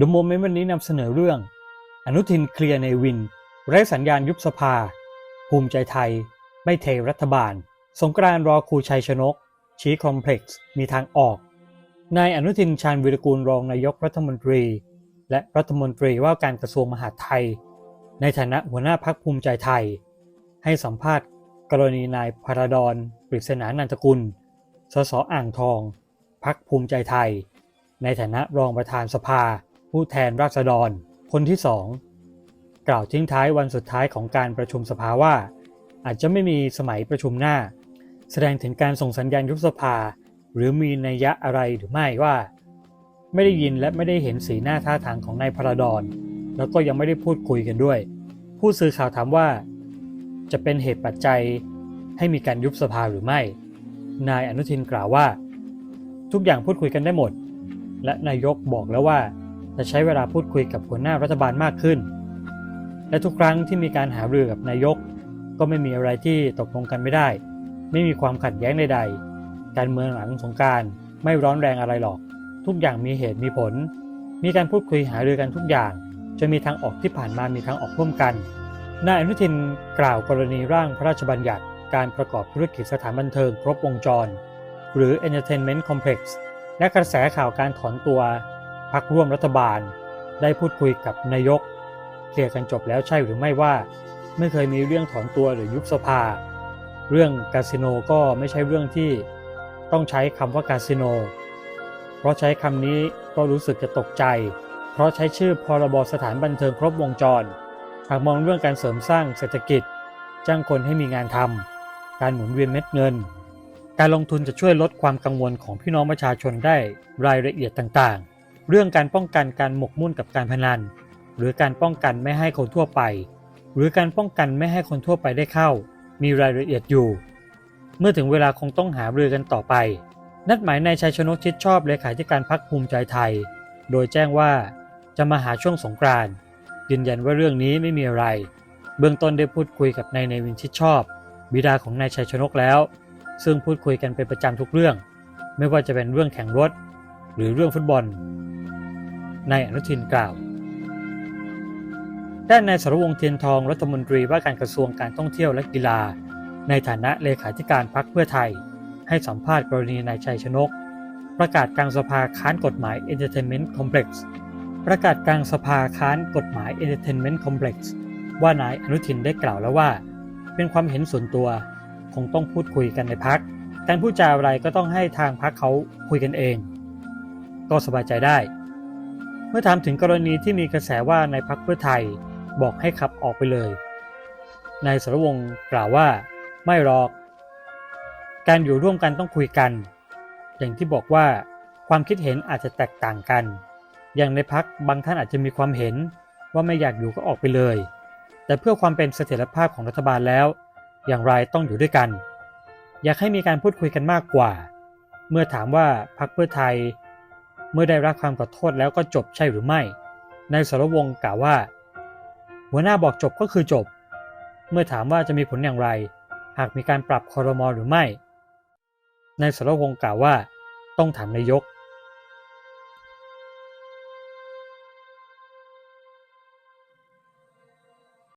ดูโมเมนต์วันนี้นำเสนอเรื่อง อนุทินเคลียร์ในวินไร้สัญญาณยุบสภา ภูมิใจไทย ไม่เทรัฐบาล สงกรานรอครูชัยชนก ชี้คอมเพล็กซ์ มีทางออก นายอนุทินชาญวิรกูลรองนายกรัฐมนตรี และรัฐมนตรีว่าการกระทรวงมหาดไทย ในฐานะหัวหน้าพักภูมิใจไทย ให้สัมภาษณ์ กรณีนายพระดอนปริศนานันทกุล สสอ่างทอง พักภูมิใจไทย ในฐานะรองประธานสภา ผู้แทนราษฎร คนที่สองกล่าวทิ้งท้ายวันสุดท้ายของการประชุมสภาว่า อาจจะไม่มีสมัยประชุมหน้า แสดงถึงการส่งสัญญาณยุบสภา หรือมีนัยยะอะไรหรือไม่ว่า ไม่ได้ยินและไม่ได้เห็นสีหน้าท่าทางของนายพระดอนแล้วก็ยังไม่ได้พูดคุยกันด้วย ผู้สื่อข่าวถามว่า จะเป็นเหตุปัจจัยให้มีการยุบสภาหรือไม่ นายอนุทินกล่าวว่า ทุกอย่างพูดคุยกันได้หมด และนายกบอกแล้วว่า จะใช้เวลาพูดคุยกับหัวหน้ารัฐบาลมากขึ้น และทุกครั้งที่มีการหารือกับนายก ก็ไม่มีอะไรที่ตกลงกันไม่ได้ ไม่มีความขัดแย้งใดๆ การเมืองหลังสงการไม่ร้อนแรงอะไรหรอก ทุกอย่างมีเหตุมีผล มีการพูดคุยหารือกันทุกอย่างจะมีทางออกที่ผ่านมามีทางออกร่วมกัน นายอนุทินกล่าวกรณีร่างพระราชบัญญัติ การประกอบธุรกิจสถานบันเทิงครบวงจร หรือ Entertainment Complex และกระแสข่าวการถอนตัว พักร่วมรัฐบาล ได้พูดคุยกับนายก เคลียร์กันจบแล้วใช่หรือไม่ว่า ไม่เคยมีเรื่องถอนตัวหรือยุบสภา เรื่องคาสิโนก็ไม่ใช่เรื่องที่ต้องใช้คำว่าคาสิโน เพราะใช้คำนี้ก็รู้สึกจะตกใจ เพราะใช้ชื่อพรบสถานบันเทิงครบวงจร หากมองเรื่องการเสริมสร้างเศรษฐกิจ จ้างคนให้มีงานทำการหมุนเวียนเม็ดเงิน การลงทุนจะช่วยลดความกังวลของพี่น้องประชาชนได้รายละเอียดต่างๆ เรื่องการป้องกันการหมกมุ่นกับการพนัน หรือการป้องกันไม่ให้คนทั่วไป หรือการป้องกันไม่ให้คนทั่วไปได้เข้า มีรายละเอียดอยู่ เมื่อถึงเวลาคงต้องหาเรือกันต่อไป นัดหมายนายชัยชนกชิดชอบเลขาธิการพักภูมิใจไทย โดยแจ้งว่าจะมาหาช่วงสงกรานต์ยืนยันว่าเรื่องนี้ไม่มีอะไร เบื้องต้นได้พูดคุยกับนายเนวินชิดชอบ บิดาของนายชัยชนกแล้ว ซึ่งพูดคุยกันเป็นประจำทุกเรื่อง ไม่ว่าจะเป็นเรื่องแข่งรถ หรือเรื่องฟุตบอล นายอนุทินกล่าว ด้านนายสรวงเทียนทองรัฐมนตรีว่าการกระทรวงการท่องเที่ยวและกีฬา ในฐานะเลขาธิการพรรคเพื่อไทย ให้สัมภาษณ์กรณีนายชัยชนก ประกาศกลางสภาค้านกฎหมาย Entertainment Complex ประกาศกลางสภาค้านกฎหมาย Entertainment Complex ว่านายอนุทินได้กล่าวแล้วว่า เป็นความเห็นส่วนตัว คงต้องพูดคุยกันในพักการพูดจาอะไรก็ต้องให้ทางพักเขาคุยกันเอง ก็สบายใจได้ เมื่อถามถึงกรณีที่มีกระแสว่าในพักเพื่อไทยบอกให้ขับออกไปเลย นายสรวงกล่าวว่าไม่หรอก การอยู่ร่วมกันต้องคุยกัน อย่างที่บอกว่าความคิดเห็นอาจจะแตกต่างกัน อย่างในพักบางท่านอาจจะมีความเห็นว่าไม่อยากอยู่ก็ออกไปเลย แต่เพื่อความเป็นเสถียรภาพของรัฐบาลแล้ว อย่างไรต้องอยู่ด้วยกัน อยากให้มีการพูดคุยกันมากกว่า เมื่อถามว่าพักเพื่อไทย เมื่อได้รับความขอโทษแล้วก็จบใช่หรือไม่ นายสรวงศ์กล่าวว่า หัวหน้าบอกจบก็คือจบ เมื่อถามว่าจะมีผลอย่างไร หากมีการปรับคอรมอหรือไม่ นายสรวงศ์กล่าวว่า ต้องถามนายก